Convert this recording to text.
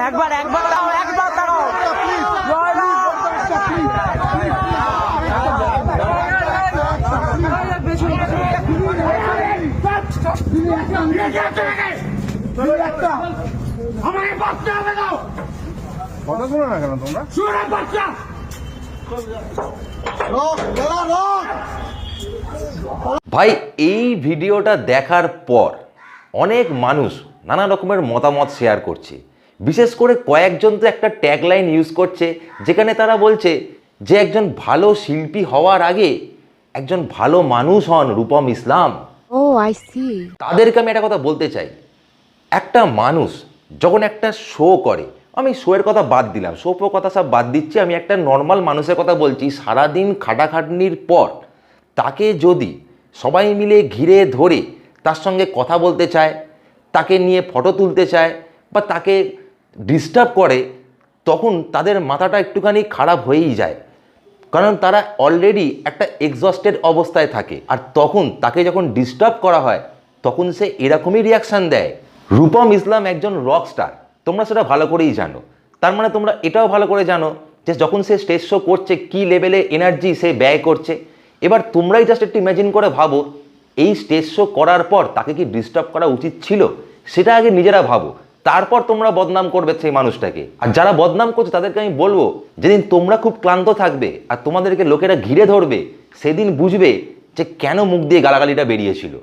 একবার একবার দাও একবার ভাই এই ভিডিওটা দেখার পর অনেক মানুষ নানা রকমের মতামত শেয়ার করছে। বিশেষ করে কয়েকজন তো একটা ট্যাগলাইন ইউজ করছে যেখানে তারা বলছে যে একজন ভালো শিল্পী হওয়ার আগে একজন ভালো মানুষ হন রূপম ইসলাম। Oh, I see. তাদেরকে আমি একটা কথা বলতে চাই। একটা মানুষ যখন একটা শো করে আমি শোয়ের কথা বাদ দিলাম শো ফো কথা সব বাদ দিচ্ছি আমি একটা নর্মাল মানুষের কথা বলছি সারাদিন খাটাখাটনির পর তাকে যদি সবাই মিলে ঘিরে ধরে তার সঙ্গে কথা বলতে চায় তাকে নিয়ে ফটো তুলতে চায় বা তাকে ডিস্টার্ব করে, তখন তাদের মাথাটা একটুখানি খারাপ হয়েই যায়। কারণ তারা অলরেডি একটা এক্সস্টেড অবস্থায় থাকে। আর তখন তাকে যখন ডিস্টার্ব করা হয়, তখন সে এরকমই রিয়াকশান দেয়। রূপম ইসলাম একজন রক স্টার তোমরা সেটা ভালো করেই জানো। তার মানে তোমরা এটাও ভালো করে জানো যে যখন সে স্টেজ শো করছে, কী লেভেলে এনার্জি সে ব্যয় করছে। এবার তোমরাই জাস্ট একটু ইম্যাজিন করে ভাবো এই স্টেজ শো করার পর তাকে কি ডিস্টার্ব করা উচিত ছিল? সেটা আগে নিজেরা ভাবো। তারপর তোমরা বদনাম করবে সেই মানুষটাকে। আর যারা বদনাম করছে তাদেরকে আমি বলব, যেদিন তোমরা খুব ক্লান্ত থাকবে আর তোমাদেরকে লোকেরা ঘিরে ধরবে, সেদিন বুঝবে যে কেন মুখ দিয়ে গালাগালিটা বেরিয়েছিল।